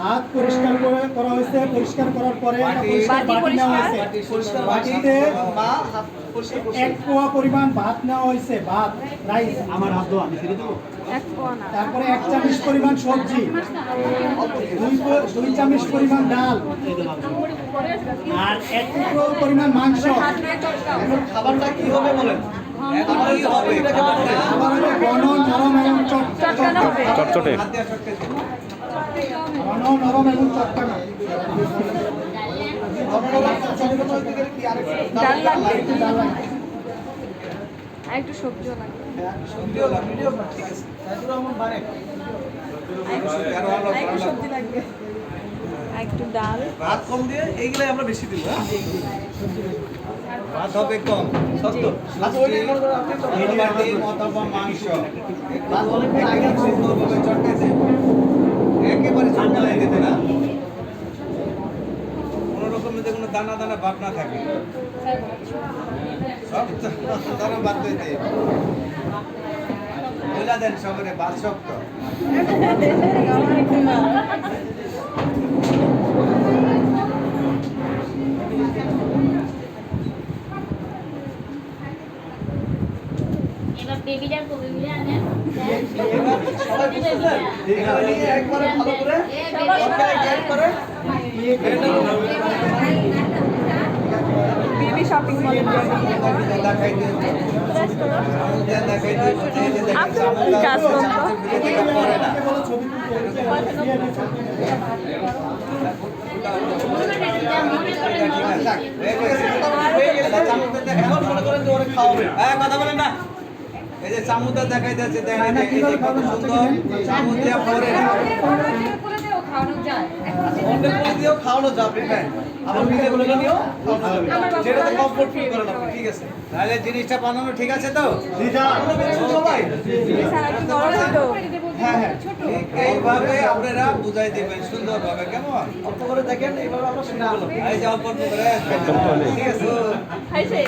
হাত পরিষ্কার করে করা হয়েছে পরিষ্কার করার পরে বাটি নেওয়া হয়েছে। বাটিতে এক পোয়া পরিমাণ ভাত নেওয়া হয়েছে ভাত রাইস। আমার হাত ধোয়া আমি ফিরে দেবো? তারপরে এক চামচ পরিমাণ সবজি দুই দুই চামচ পরিমাণ ডাল আর এক টুকরো পরিমাণ মাংস। এখন খাবারটা কি হবে বলেন? চটচটে। একটু ডাল লাগবে। সবজিও লাগবে ঠিক আছে একটু সবজি লাগবে। আর একটু ডাল। ভাত কম দিয়ে এইগুলাই আমরা বেশি দিব হ্যাঁ? ভাত হবে কম সত্য। আচ্ছা মাংস ভাত অনেকক্ষণ আগে আছে। সুন্দরভাবে চটকাইছে একেবারে চটকাই দিতে না কোনো রকমের যে কোনো দানা দানা ভাব না থাকে। সব দানা বাদ দিতে বইলা দেন সবরে বাদ শক্ত। এবার বেবিটার কো বেবিটা আনেন সবাই একবারে ভালো করে সরকারে গাইড করে বেবি শপিং মল দেখাইতে দেখাইতে আপনারা কি কাজ করতো? করে না বলো ছবি তুলতে। এখন মনে করেন যে ওরা খাওয়াবে হ্যাঁ কথা বলেন না এই যে চামুচটা দেখাই যাচ্ছে দেখেন এই কত সুন্দর। চামুচ দিয়ে পরে না অন্যের করে দিয়েও খাওয়ানো যাবে হ্যাঁ। আবার নিজে করে নিয়েও খাওয়ানো যাবে। যেটাতে কমফোর্ট ফিল করেন আপনি ঠিক আছে। তাহলে জিনিসটা বানানো ঠিক আছে তো? আমরা বলছি সবাই হ্যাঁ হ্যাঁ। এইভাবে আপনারা বুঝাই দিবেন সুন্দরভাবে কেমন? অল্প করে দেখেন এইভাবে আমরা শুনে বললাম এই যে অল্প অল্প করে। ঠিক আছে।